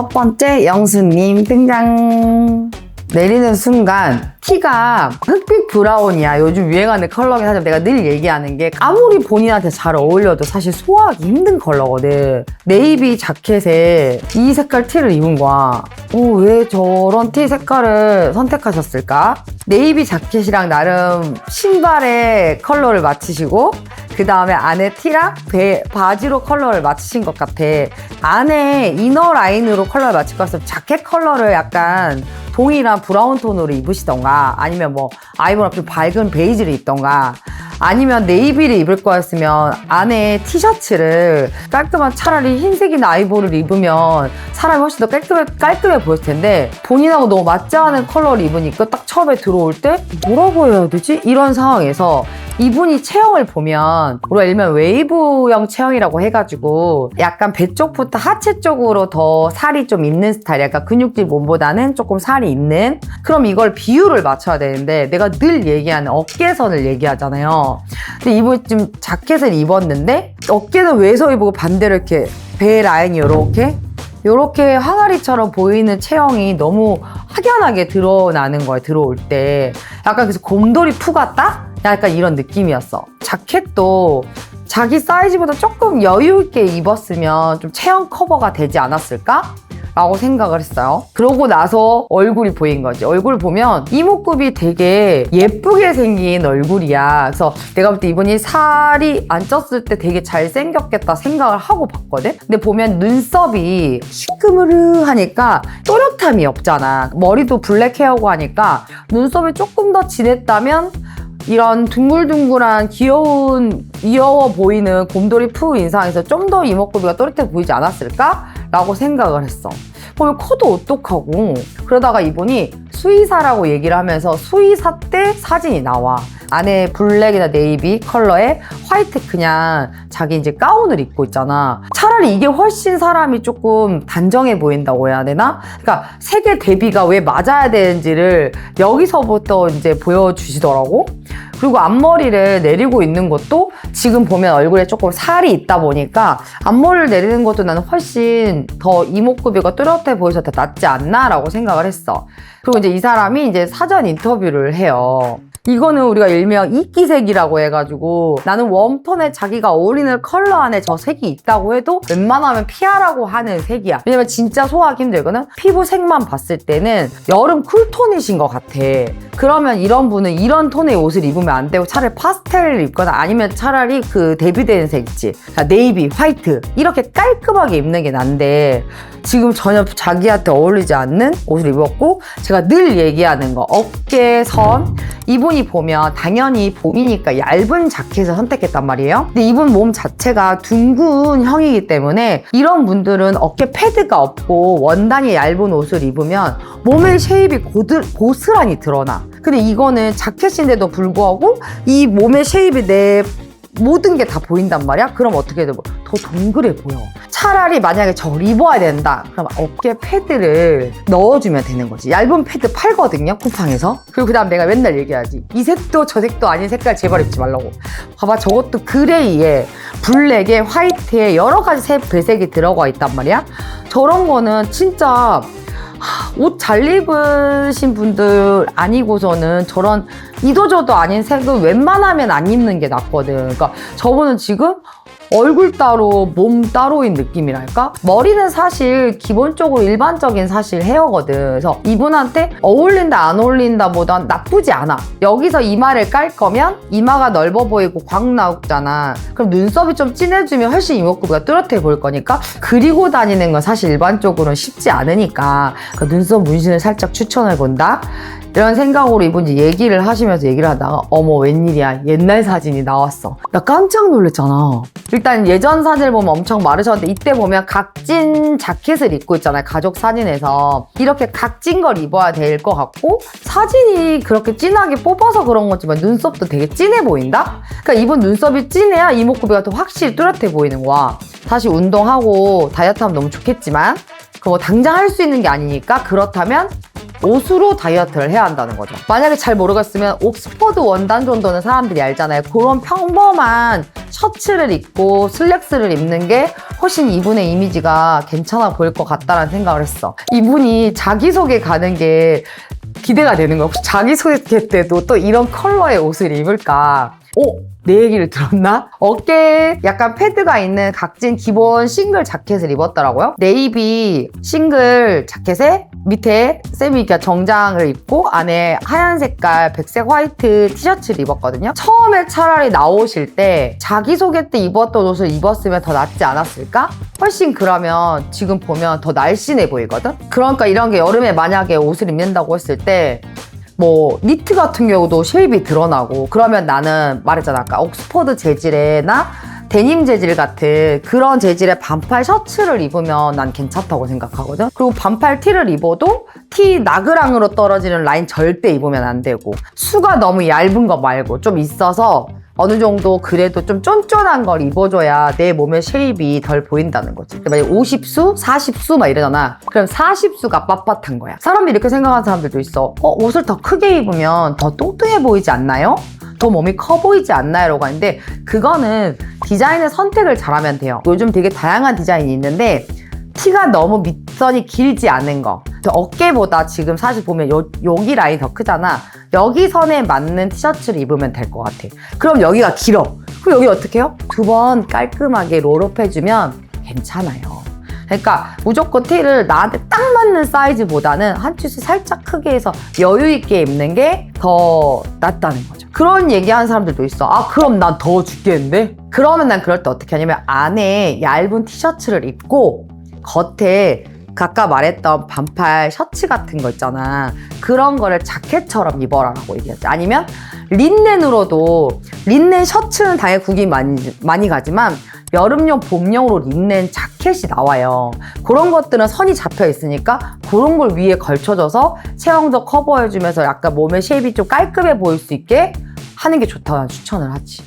첫 번째 영수님 등장. 내리는 순간 티가 흑빛 브라운이야. 요즘 유행하는 컬러긴 하지만 내가 늘 얘기하는 게 아무리 본인한테 잘 어울려도 사실 소화하기 힘든 컬러거든. 네이비 자켓에 이 색깔 티를 입은 거야. 오, 왜 저런 티 색깔을 선택하셨을까? 네이비 자켓이랑 나름 신발의 컬러를 맞추시고 그 다음에 안에 티랑 배, 바지로 컬러를 맞추신 것 같아. 안에 이너 라인으로 컬러를 맞출 것 같으면 자켓 컬러를 약간 동일한 브라운 톤으로 입으시던가 아니면 뭐 아이보리 좀 밝은 베이지를 입던가 아니면 네이비를 입을 거였으면 안에 티셔츠를 깔끔한 차라리 흰색이나 아이보리를 입으면 사람이 훨씬 더 깔끔해, 깔끔해 보였을 텐데 본인하고 너무 맞지 않은 컬러를 입으니까 딱 처음에 들어올 때 뭐라고 해야 되지? 이런 상황에서 이분이 체형을 보면 우리가 일명 웨이브형 체형이라고 해가지고 약간 배 쪽부터 하체 쪽으로 더 살이 좀 있는 스타일 약간 근육질 몸보다는 조금 살이 있는 그럼 이걸 비율을 맞춰야 되는데 내가 늘 얘기하는 어깨선을 얘기하잖아요 근데 이분이 좀 자켓을 입었는데 어깨는 외서 입고 반대로 이렇게 배 라인이 이렇게 요렇게 항아리처럼 보이는 체형이 너무 확연하게 드러나는 거예요, 들어올 때. 약간 그래서 곰돌이 푸 같다? 약간 이런 느낌이었어. 자켓도 자기 사이즈보다 조금 여유 있게 입었으면 좀 체형 커버가 되지 않았을까? 라고 생각을 했어요. 그러고 나서 얼굴이 보인 거지. 얼굴 보면 이목구비 되게 예쁘게 생긴 얼굴이야. 그래서 내가 볼 때 이분이 살이 안 쪘을 때 되게 잘생겼겠다 생각을 하고 봤거든? 근데 보면 눈썹이 시끄무르 하니까 또렷함이 없잖아. 머리도 블랙 헤어고 하니까 눈썹이 조금 더 진했다면 이런 둥글둥글한 귀여운 귀여워 보이는 곰돌이 푸 인상에서 좀 더 이목구비가 또렷해 보이지 않았을까? 라고 생각을 했어. 보면 코도 오똑하고 그러다가 이분이 수의사라고 얘기를 하면서 수의사 때 사진이 나와. 안에 블랙이나 네이비 컬러에 화이트 그냥 자기 이제 가운을 입고 있잖아. 차라리 이게 훨씬 사람이 조금 단정해 보인다고 해야 되나? 그러니까 색의 대비가 왜 맞아야 되는지를 여기서부터 이제 보여주시더라고. 그리고 앞머리를 내리고 있는 것도 지금 보면 얼굴에 조금 살이 있다 보니까 앞머리를 내리는 것도 나는 훨씬 더 이목구비가 뚜렷해 보여서 더 낫지 않나라고 생각을 했어. 그리고 이제 이 사람이 이제 사전 인터뷰를 해요. 이거는 우리가 일명 이끼색이라고 해가지고 나는 웜톤에 자기가 어울리는 컬러 안에 저 색이 있다고 해도 웬만하면 피하라고 하는 색이야. 왜냐면 진짜 소화하기 힘들거든. 피부 색만 봤을 때는 여름 쿨톤이신 것 같아. 그러면 이런 분은 이런 톤의 옷을 입으면 안 되고 차라리 파스텔을 입거나 아니면 차라리 그 대비되는 색 있지. 네이비, 화이트. 이렇게 깔끔하게 입는 게 난데 지금 전혀 자기한테 어울리지 않는 옷을 입었고 제가 늘 얘기하는 거 어깨 선. 이분이 보면 당연히 봄이니까 얇은 자켓을 선택했단 말이에요. 근데 이분 몸 자체가 둥근 형이기 때문에 이런 분들은 어깨 패드가 없고 원단이 얇은 옷을 입으면 몸의 쉐입이 고들, 고스란히 드러나. 근데 이거는 자켓인데도 불구하고 이 몸의 쉐입이 내 모든 게 다 보인단 말이야? 그럼 어떻게 돼? 더 동그래 보여. 차라리 만약에 저걸 입어야 된다. 그럼 어깨 패드를 넣어주면 되는 거지. 얇은 패드 팔거든요, 쿠팡에서. 그리고 그 다음 내가 맨날 얘기하지. 이 색도 저 색도 아닌 색깔 제발 입지 말라고. 봐봐, 저것도 그레이에, 블랙에, 화이트에 여러 가지 색 배색이 들어가 있단 말이야. 저런 거는 진짜 옷 잘 입으신 분들 아니고서는 저런 이도저도 아닌 색은 웬만하면 안 입는 게 낫거든. 그러니까 저분은 지금 얼굴 따로 몸 따로인 느낌이랄까? 머리는 사실 기본적으로 일반적인 사실 헤어거든. 그래서 이분한테 어울린다 안 어울린다 보단 나쁘지 않아. 여기서 이마를 깔 거면 이마가 넓어 보이고 광 나오잖아. 그럼 눈썹이 좀 진해지면 훨씬 이목구비가 뚜렷해 보일 거니까 그리고 다니는 건 사실 일반적으로는 쉽지 않으니까 그 눈썹 문신을 살짝 추천을 본다. 이런 생각으로 이분이 얘기를 하시면서 얘기를 하다가 어머 웬일이야. 옛날 사진이 나왔어. 나 깜짝 놀랐잖아. 일단 예전 사진을 보면 엄청 마르셨는데 이때 보면 각진 자켓을 입고 있잖아요 가족 사진에서. 이렇게 각진 걸 입어야 될 것 같고 사진이 그렇게 진하게 뽑아서 그런 거지만 눈썹도 되게 진해 보인다? 그러니까 이분 눈썹이 진해야 이목구비가 더 확실히 뚜렷해 보이는 거야. 다시 운동하고 다이어트 하면 너무 좋겠지만 그거 당장 할 수 있는 게 아니니까 그렇다면 옷으로 다이어트를 해야 한다는 거죠. 만약에 잘 모르겠으면 옥스퍼드 원단 정도는 사람들이 알잖아요. 그런 평범한 셔츠를 입고 슬랙스를 입는 게 훨씬 이분의 이미지가 괜찮아 보일 것 같다라는 생각을 했어. 이분이 자기소개 가는 게 기대가 되는 거야. 혹시 자기소개 때도 또 이런 컬러의 옷을 입을까? 오! 내 얘기를 들었나? 어깨에 약간 패드가 있는 각진 기본 싱글 자켓을 입었더라고요. 네이비 싱글 자켓에 밑에 쌤이 이렇게 정장을 입고 안에 하얀 색깔 백색 화이트 티셔츠를 입었거든요. 처음에 차라리 나오실 때 자기소개 때 입었던 옷을 입었으면 더 낫지 않았을까? 훨씬 그러면 지금 보면 더 날씬해 보이거든? 그러니까 이런 게 여름에 만약에 옷을 입는다고 했을 때뭐 니트 같은 경우도 쉐입이 드러나고 그러면 나는 말했잖아 아까 옥스퍼드 재질에나 데님 재질 같은 그런 재질의 반팔 셔츠를 입으면 난 괜찮다고 생각하거든 그리고 반팔 티를 입어도 티 나그랑으로 떨어지는 라인 절대 입으면 안 되고 수가 너무 얇은 거 말고 좀 있어서 어느 정도 그래도 좀 쫀쫀한 걸 입어줘야 내 몸의 쉐입이 덜 보인다는 거지. 만약 50수, 40수 막 이러잖아. 그럼 40수가 빳빳한 거야. 사람들이 이렇게 생각하는 사람들도 있어. 어, 옷을 더 크게 입으면 더 뚱뚱해 보이지 않나요? 더 몸이 커 보이지 않나요? 라고 하는데 그거는 디자인의 선택을 잘하면 돼요. 요즘 되게 다양한 디자인이 있는데 티가 너무 밑선이 길지 않은 거. 저 어깨보다 지금 사실 보면 요, 여기 라인 더 크잖아. 여기 선에 맞는 티셔츠를 입으면 될 것 같아. 그럼 여기가 길어. 그럼 여기 어떻게 해요? 두 번 깔끔하게 롤업 해주면 괜찮아요. 그러니까 무조건 티를 나한테 딱 맞는 사이즈보다는 한 치수 살짝 크게 해서 여유 있게 입는 게 더 낫다는 거죠. 그런 얘기하는 사람들도 있어. 아 그럼 난 더워 죽겠는데? 그러면 난 그럴 때 어떻게 하냐면 안에 얇은 티셔츠를 입고 겉에 아까 말했던 반팔 셔츠 같은 거 있잖아. 그런 거를 자켓처럼 입어라라고 얘기하지. 아니면 린넨으로도 린넨 셔츠는 당연히 국이 많이, 많이 가지만 여름용, 봄용으로 린넨 자켓이 나와요. 그런 것들은 선이 잡혀 있으니까 그런 걸 위에 걸쳐줘서 체형도 커버해주면서 약간 몸의 쉐입이 좀 깔끔해 보일 수 있게 하는 게 좋다고 난 추천을 하지.